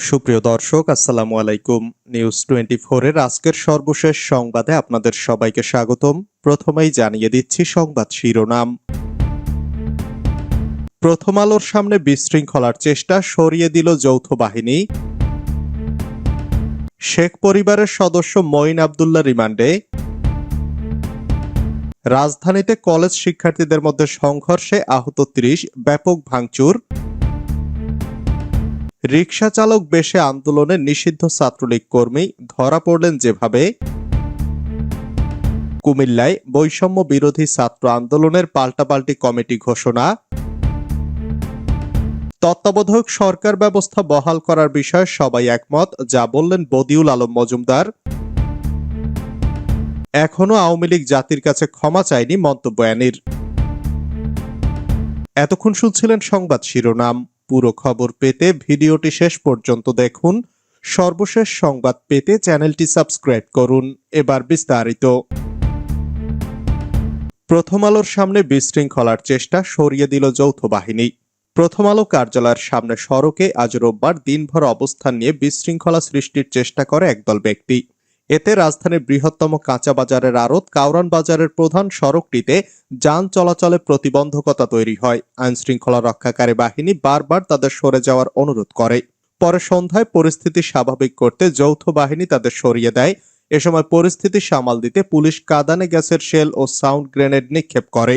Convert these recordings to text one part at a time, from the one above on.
সুপ্রিয় দর্শক, আসসালামু আলাইকুম। নিউজ টোয়েন্টি এর আজকের সর্বশেষ সংবাদে আপনাদের সবাইকে স্বাগতম। প্রথমেই জানিয়ে দিচ্ছি সংবাদ শিরোনাম। প্রথম আলোর সামনে বিশৃঙ্খলার চেষ্টা সরিয়ে দিল যৌথ বাহিনী। শেখ পরিবারের সদস্য মঈন আবদুল্লাহ রিমান্ডে। রাজধানীতে কলেজ শিক্ষার্থীদের মধ্যে সংঘর্ষে আহত ত্রিশ, ব্যাপক ভাঙচুর। রিকশা চালক বেশে আন্দোলনে নিষিদ্ধ ছাত্রলীগ কর্মী ধরা পড়লেন যেভাবে। কুমিল্লায় বৈষম্য বিরোধী ছাত্র আন্দোলনের পাল্টাপাল্টি কমিটি ঘোষণা। তত্ত্বাবধায়ক সরকার ব্যবস্থা বহাল করার বিষয়ে সবাই একমত, যা বললেন বদিউল আলম মজুমদার। এখনও আওয়ামী লীগ জাতির কাছে ক্ষমা চায়নি মন্তব্য এতক্ষণ শুনছিলেন সংবাদ শিরোনাম। পুরো খবর পেতে ভিডিওটি শেষ পর্যন্ত দেখুন। সর্বশেষ সংবাদ পেতে চ্যানেলটি সাবস্ক্রাইব করুন। এবার বিস্তারিত। প্রথম আলোর সামনে বিশৃঙ্খলার চেষ্টা সরিয়ে দিল যৌথ বাহিনী। প্রথম আলো কার্যালয়ের সামনে সড়কে আজ রোববার দিনভর অবস্থান নিয়ে বিশৃঙ্খলা সৃষ্টির চেষ্টা করে একদল ব্যক্তি। এতে রাজধানীর বৃহত্তম কাঁচা বাজারের আড়ত কাউরান বাজারের প্রধান সড়কটিতে যান চলাচলে প্রতিবন্ধকতা তৈরি হয়। আইন শৃঙ্খলা রক্ষাকারী বাহিনী বারবার তাদের সরে যাওয়ার অনুরোধ করে। পরে সন্ধ্যায় পরিস্থিতি স্বাভাবিক করতে যৌথ বাহিনী তাদের সরিয়ে দেয়। এ সময় পরিস্থিতি সামাল দিতে পুলিশ কাদানে গ্যাসের শেল ও সাউন্ড গ্রেনেড নিক্ষেপ করে।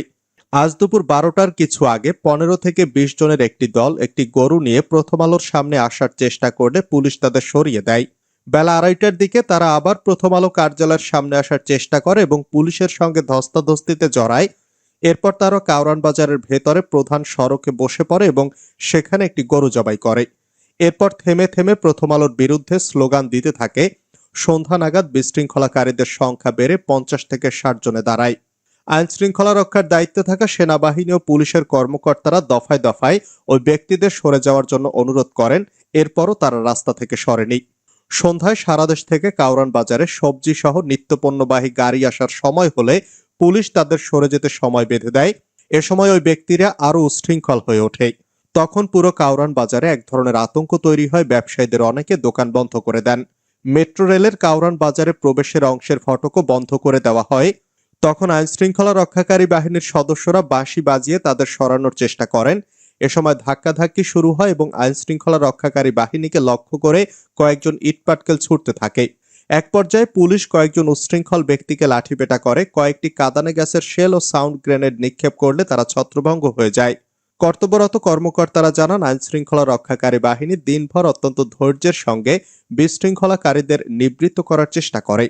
আজ দুপুর বারোটার কিছু আগে পনেরো থেকে বিশ জনের একটি দল একটি গরু নিয়ে প্রথম আলোর সামনে আসার চেষ্টা করলে পুলিশ তাদের সরিয়ে দেয়। বেলা আড়াইটার দিকে তারা আবার প্রথম আলো কার্যালয়ের সামনে আসার চেষ্টা করে এবং পুলিশের সঙ্গে ধস্তাধস্তিতে জড়ায়। এরপর তারা কাউরান বাজারের ভেতরে প্রধান সড়কে বসে পড়ে এবং সেখানে একটি গরু জবাই করে। এরপর থেমে থেমে প্রথম আলোর বিরুদ্ধে স্লোগান দিতে থাকে, সন্ধ্যা নাগাদ বিশৃঙ্খলাকারীদের সংখ্যা বেড়ে পঞ্চাশ থেকে ষাট জনে দাঁড়ায়। আইন শৃঙ্খলা রক্ষার দায়িত্বে থাকা সেনাবাহিনী ও পুলিশের কর্মকর্তারা দফায় দফায় ওই ব্যক্তিদের সরে যাওয়ার জন্য অনুরোধ করেন, এরপরও তারা রাস্তা থেকে সরেনি। সন্ধ্যায় সারা দেশ থেকে কাউরান বাজারে সবজি সহ নিত্যপণ্যবাহী গাড়ি আসার সময় হলে পুলিশ তাদের সরে যেতে সময় বেঁধে দেয়। এ সময় ওই ব্যক্তিরা আরও উশৃঙ্খল হয়ে ওঠে। তখন পুরো কাউরান বাজারে এক ধরনের আতঙ্ক তৈরি হয় ব্যবসায়ীদের অনেকে দোকান বন্ধ করে দেন। মেট্রো রেলের কাউরান বাজারে প্রবেশের অংশের ফটকও বন্ধ করে দেওয়া হয়। তখন আইন শৃঙ্খলা রক্ষাকারী বাহিনীর সদস্যরা বাঁশি বাজিয়ে তাদের সরানোর চেষ্টা করেন। এ সময় ধাক্কাধাক্কি শুরু হয় এবং আইন শৃঙ্খলা রক্ষাকারী বাহিনীকে লক্ষ্য করে কয়েকজন ইটপাটকেল ছুটতে থাকে। এক পর্যায়ে পুলিশ কয়েকজন উশৃঙ্খল ব্যক্তিকে লাঠিপেটা করে, কয়েকটি কাদানে গ্যাসের শেল ও সাউন্ড গ্রেনেড নিক্ষেপ করলে তারা ছত্রভঙ্গ হয়ে যায়। কর্তব্যরত কর্মকর্তারা জানান আইন শৃঙ্খলা রক্ষাকারী বাহিনী দিনভর অত্যন্ত ধৈর্যের সঙ্গে বিশৃঙ্খলাকারীদের নিবৃত্ত করার চেষ্টা করে।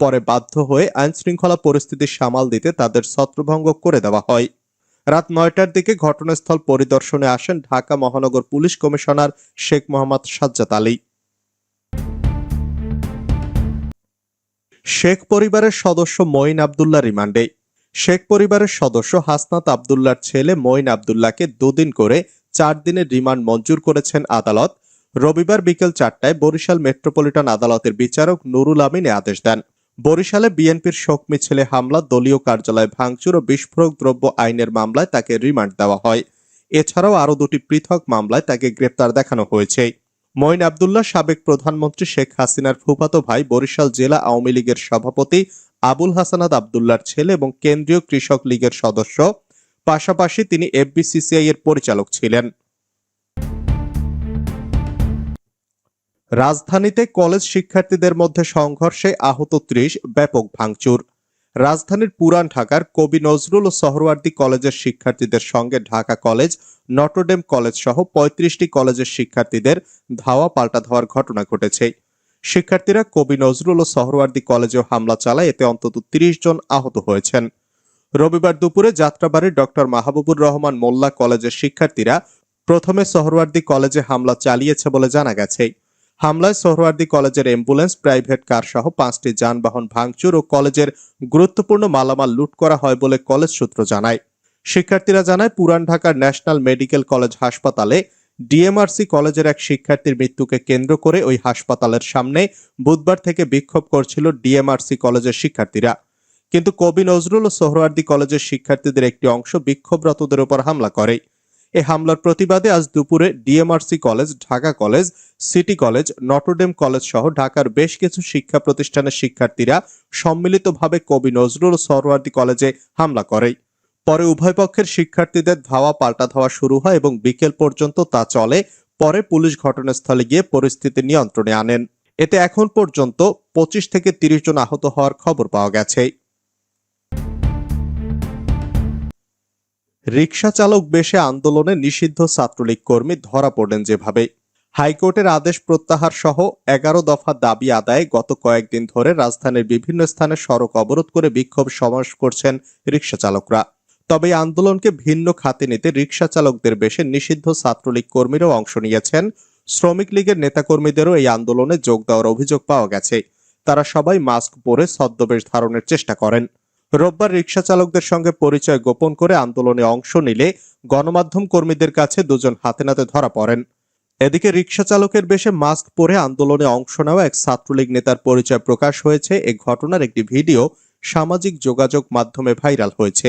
পরে বাধ্য হয়ে আইন শৃঙ্খলা পরিস্থিতি সামাল দিতে তাদের ছত্রভঙ্গ করে দেওয়া হয়। রাত নয়টার দিকে ঘটনাস্থল পরিদর্শনে আসেন ঢাকা মহানগর পুলিশ কমিশনার শেখ মোহাম্মদ সাজ্জাদ আলী। শেখ পরিবারের সদস্য মঈন আবদুল্লাহ রিমান্ডে। শেখ পরিবারের সদস্য হাসনাত আবদুল্লার ছেলে মঈন আবদুল্লাহকে দুদিন করে চার দিনের রিমান্ড মঞ্জুর করেছেন আদালত। রবিবার বিকেল চারটায় বরিশাল মেট্রোপলিটন আদালতের বিচারক নুরুল আমিন আদেশ দেন। বরিশালে বিএনপির শোক মিছিলে হামলা, দলীয় কার্যালয় ভাঙচুর ও বিস্ফোরক দ্রব্য আইনের মামলায় তাকে রিমান্ড দেওয়া হয়। এছাড়াও আরও দুটি পৃথক মামলায় তাকে গ্রেপ্তার দেখানো হয়েছে। মঈন আবদুল্লাহ সাবেক প্রধানমন্ত্রী শেখ হাসিনার ফুফাতো ভাই বরিশাল জেলা আওয়ামী লীগের সভাপতি আবুল হাসানাদ আবদুল্লার ছেলে এবং কেন্দ্রীয় কৃষক লীগের সদস্য। পাশাপাশি তিনি এফবিসিসিআই এর পরিচালক ছিলেন। রাজধানীতে কলেজ শিক্ষার্থীদের মধ্যে সংঘর্ষে আহত ত্রিশ, ব্যাপক ভাঙচুর। রাজধানীর পুরান ঢাকার কবি নজরুল ও সহরওয়ার্দী কলেজের শিক্ষার্থীদের সঙ্গে ঢাকা কলেজ, নটরডেম কলেজ সহ পঁয়ত্রিশটি কলেজের শিক্ষার্থীদের ধাওয়া পাল্টা ধাওয়ার ঘটনা ঘটেছে। শিক্ষার্থীরা কবি নজরুল ও সহরওয়ার্দী কলেজেও হামলা চালায়, এতে অন্তত তিরিশ জন আহত হয়েছেন। রবিবার দুপুরে যাত্রাবাড়ির ডক্টর মাহবুবুর রহমান মোল্লা কলেজের শিক্ষার্থীরা প্রথমে সহরওয়ার্দী কলেজে হামলা চালিয়েছে বলে জানা গেছে। হামলায় সোহরাওয়ার্দী কলেজের অ্যাম্বুলেন্স, প্রাইভেট কার সহ পাঁচটি যানবাহন ভাঙচুর ও কলেজের গুরুত্বপূর্ণ মালামাল লুট করা হয় বলে কলেজ সূত্র জানায়। শিক্ষার্থীরা জানায়, পুরান ঢাকার ন্যাশনাল মেডিকেল কলেজ হাসপাতালে ডিএমআরসি কলেজের এক শিক্ষার্থীর মৃত্যুকে কেন্দ্র করে ওই হাসপাতালের সামনে বুধবার থেকে বিক্ষোভ করছিল ডিএমআরসি কলেজের শিক্ষার্থীরা। কিন্তু কবি নজরুল ও সোহরাওয়ার্দী কলেজের শিক্ষার্থীদের একটি অংশ বিক্ষোভরতদের উপর হামলা করে। এ হামলার প্রতিবাদে আজ দুপুরে DMRC college, Dhaka college, city college Notre Dame college সহ ঢাকার বেশ কিছু শিক্ষা প্রতিষ্ঠানের শিক্ষার্থীরা সম্মিলিতভাবে কবি নজরুল সরওয়ার্দী কলেজে হামলা করে। পরে উভয় পক্ষের শিক্ষার্থীদের ধাওয়া পাল্টা ধাওয়া শুরু হয় এবং বিকেল পর্যন্ত তা চলে। পরে পুলিশ ঘটনাস্থলে গিয়ে পরিস্থিতি নিয়ন্ত্রণে আনেন। এতে এখন পর্যন্ত পঁচিশ থেকে তিরিশ জন আহত হওয়ার খবর পাওয়া গেছে। রিকশা চালক বেশে আন্দোলনে নিষিদ্ধ ছাত্রলীগ কর্মী ধরা পড়লেন যেভাবে হাইকোর্টের আদেশ প্রত্যাহার সহ এগারো দফা দাবি আদায়ে গত কয়েকদিন ধরে রাজধানীর বিভিন্ন স্থানে সড়ক অবরোধ করে বিক্ষোভ সমাবেশ করছেন রিকশা চালকরা তবে আন্দোলনকে ভিন্ন খাতে নিতে রিকশা চালকদের বেশে নিষিদ্ধ ছাত্রলীগ কর্মীরাও অংশ নিয়েছেন। শ্রমিক লীগের নেতাকর্মীদেরও এই আন্দোলনে যোগ দেওয়ার অভিযোগ পাওয়া গেছে। তারা সবাই মাস্ক পরে ছদ্মবেশ ধারণের চেষ্টা করেন। রোববার রিকশা চালকদের সঙ্গে পরিচয় গোপন করে আন্দোলনে অংশ নিলে গণমাধ্যম কর্মীদের কাছে দুজন হাতে নাতে ধরা পড়েন। এদিকে রিকশা চালকের বেশে মাস্ক পরে আন্দোলনে অংশ নেওয়া এক ছাত্রলীগ নেতার পরিচয় প্রকাশ হয়েছে। এ ঘটনার একটি ভিডিও সামাজিক যোগাযোগ মাধ্যমে ভাইরাল হয়েছে।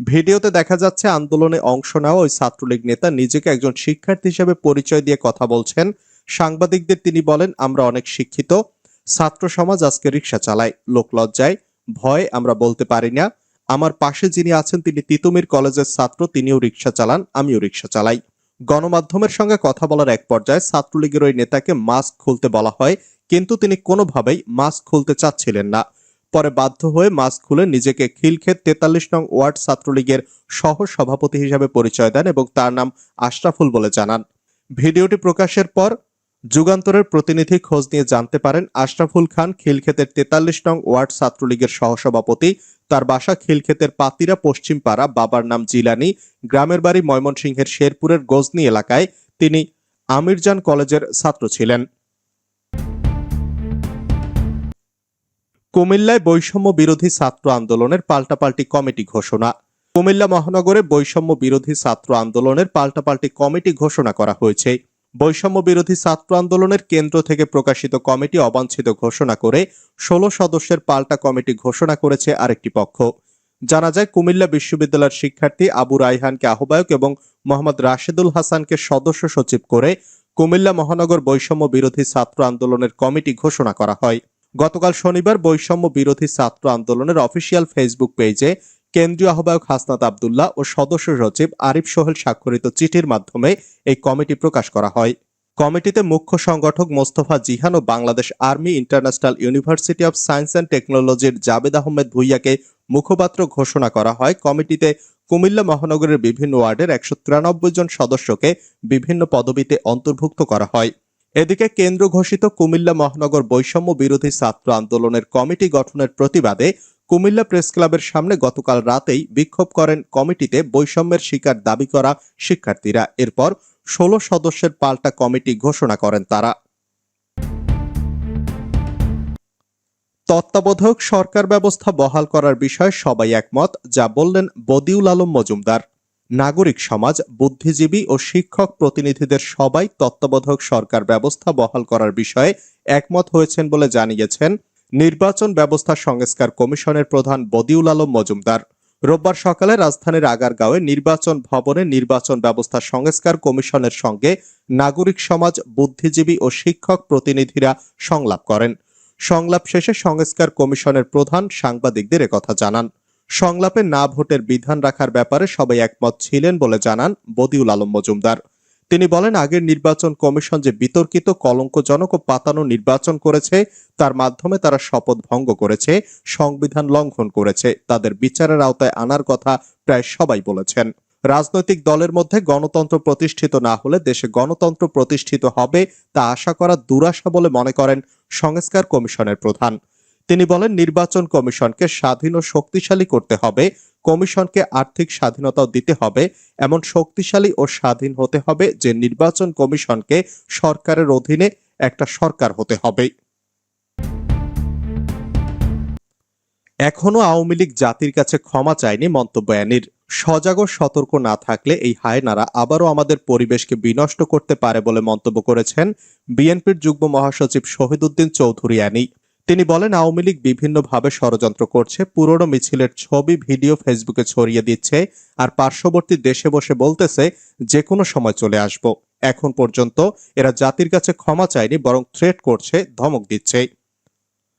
ভিডিওতে দেখা যাচ্ছে, আন্দোলনে অংশ নেওয়া ওই ছাত্রলীগ নেতা নিজেকে একজন শিক্ষার্থী হিসেবে পরিচয় দিয়ে কথা বলছেন। সাংবাদিকদের তিনি বলেন, আমরা অনেক শিক্ষিত, ছাত্র সমাজ আজকে রিক্সা চালায়, লোক লজ্জায়। ভয় আমরা বলতে পারি না। আমার পাশে যিনি আছেন, তিনি তিতুমির কলেজের ছাত্র, তিনিও রিক্সা চালান, আমিও রিক্সা চালাই। গণমাধ্যমের সঙ্গে কথা বলার এক পর্যায়ে ছাত্রলীগের ওই নেতাকে মাস্ক খুলতে বলা হয়, কিন্তু তিনি কোনোভাবেই মাস্ক খুলতে চাচ্ছিলেন না। পরে বাধ্য হয়ে মাস্ক খুলে নিজেকে খিলক্ষেত তেতাল্লিশ নং ওয়ার্ড ছাত্রলীগের সহ সভাপতি হিসাবে পরিচয় দেন এবং তার নাম আশরাফুল বলে জানান। ভিডিওটি প্রকাশের পর যুগান্তরের প্রতিনিধি খোঁজ নিয়ে জানতে পারেন, আশরাফুল খান খিলক্ষেতের তেতাল্লিশ নং ওয়ার্ড ছাত্রলীগের সহসভাপতি। তার বাসা খিলক্ষেতের পাতিরা পশ্চিম পাড়া বাবার নাম জিলানি। গ্রামের বাড়ি ময়মনসিংহের শেরপুরের গজনি এলাকায় তিনি আমিরজান কলেজের ছাত্র ছিলেন। কুমিল্লায় বৈষম্য বিরোধী ছাত্র আন্দোলনের পাল্টাপাল্টি কমিটি ঘোষণা। কুমিল্লা মহানগরে বৈষম্য বিরোধী ছাত্র আন্দোলনের পাল্টাপাল্টি কমিটি ঘোষণা করা হয়েছে। বৈষম্য বিরোধী ছাত্র আন্দোলনের কেন্দ্র থেকে প্রকাশিত কমিটি অবাঞ্ছিত ঘোষণা করে ষোলো সদস্যের পাল্টা কমিটি ঘোষণা করেছে আরেকটি পক্ষ। জানা যায়, কুমিল্লা বিশ্ববিদ্যালয়ের শিক্ষার্থী আবু রাইহানকে আহ্বায়ক এবং মোহাম্মদ রাশেদুল হাসানকে সদস্য সচিব করে কুমিল্লা মহানগর বৈষম্য বিরোধী ছাত্র আন্দোলনের কমিটি ঘোষণা করা হয়। গতকাল শনিবার বৈষম্য বিরোধী ছাত্র আন্দোলনের অফিসিয়াল ফেসবুক পেজে কেন্দ্রীয় আহ্বায়ক হাসনাত আবদুল্লাহ ও সদস্য সচিব আরিফ সোহেল স্বাক্ষরিত চিঠির মাধ্যমে এই কমিটি প্রকাশ করা হয়। কমিটিতে মুখ্য সংগঠক মোস্তফা জিহান ও Bangladesh army international university of science and টেকনোলজির জাবেদ আহমেদ ভুইয়াকে মুখপাত্র ঘোষণা করা হয়। কমিটিতে কুমিল্লা মহানগরের বিভিন্ন ওয়ার্ডের একশো তিরানব্বই জন সদস্যকে বিভিন্ন পদবিতে অন্তর্ভুক্ত করা হয়। এদিকে কেন্দ্র ঘোষিত কুমিল্লা মহানগর বৈষম্য বিরোধী ছাত্র আন্দোলনের কমিটি গঠনের প্রতিবাদে কুমিল্লা প্রেস ক্লাবের সামনে গতকাল রাতেই বিক্ষোভ করেন কমিটিতে বৈষম্যের শিকার দাবি করা শিক্ষার্থীরা। এরপর ষোলো সদস্যের পাল্টা কমিটি ঘোষণা করেন তারা। তত্ত্বাবধায়ক সরকার ব্যবস্থা বহাল করার বিষয়ে সবাই একমত, যা বললেন বদিউল আলম মজুমদার। নাগরিক সমাজ, বুদ্ধিজীবী ও শিক্ষক প্রতিনিধিদের সবাই তত্ত্বাবধায়ক সরকার ব্যবস্থা বহাল করার বিষয়ে একমত হয়েছেন বলে জানিয়েছেন নির্বাচন ব্যবস্থা সংস্কার কমিশনের প্রধান বদিউল আলম মজুমদার। রোববার সকালে রাজধানীর আগারগাঁওয়ে নির্বাচন ভবনে নির্বাচন ব্যবস্থা সংস্কার কমিশনের সঙ্গে নাগরিক সমাজ, বুদ্ধিজীবী ও শিক্ষক প্রতিনিধিরা সংলাপ করেন। সংলাপ শেষে সংস্কার কমিশনের প্রধান সাংবাদিকদের একথা জানান। সংলাপে না ভোটের বিধান রাখার ব্যাপারে সবাই একমত ছিলেন বলে জানান বদিউল আলম মজুমদার। তিনি বলেন, আগের নির্বাচন কমিশন যে বিতর্কিত, কলঙ্কজনক ও পাতানো নির্বাচন করেছে, তার মাধ্যমে তারা শপথ ভঙ্গ করেছে, সংবিধান লঙ্ঘন করেছে। তাদের বিচারের আওতায় আনার কথা প্রায় সবাই বলেছেন। রাজনৈতিক দলের মধ্যে গণতন্ত্র প্রতিষ্ঠিত না হলে দেশে গণতন্ত্র প্রতিষ্ঠিত হবে তা আশা করা দুরাশা বলে মনে করেন সংস্কার কমিশনের প্রধান। তিনি বলেন, নির্বাচন কমিশনকে স্বাধীন ও শক্তিশালী করতে হবে কমিশনকে আর্থিক স্বাধীনতাও দিতে হবে, এমন শক্তিশালী ও স্বাধীন হতে হবে যে নির্বাচন কমিশনকে সরকারের অধীনে একটা সরকার হতে হবে। এখনও আওয়ামী লীগ জাতির কাছে ক্ষমা চায়নি মন্তব্য অ্যানির। সজাগ ও সতর্ক না থাকলে এই হায়নারা আবারও আমাদের পরিবেশকে বিনষ্ট করতে পারে বলে মন্তব্য করেছেন বিএনপির যুগ্ম মহাসচিব শহীদুদ্দিন চৌধুরী অ্যানি। তিনি বলেন, আওয়ামী লীগ বিভিন্নভাবে ষড়যন্ত্র করছে, পুরনো মিছিলের ছবি, ভিডিও ফেসবুকে ছড়িয়ে দিচ্ছে আর পার্শ্ববর্তী দেশে বসে বলতেছে যে কোনো সময় চলে আসব। এখন পর্যন্ত এরা জাতির কাছে ক্ষমা চায়নি, বরং থ্রেট করছে, ধমক দিচ্ছে।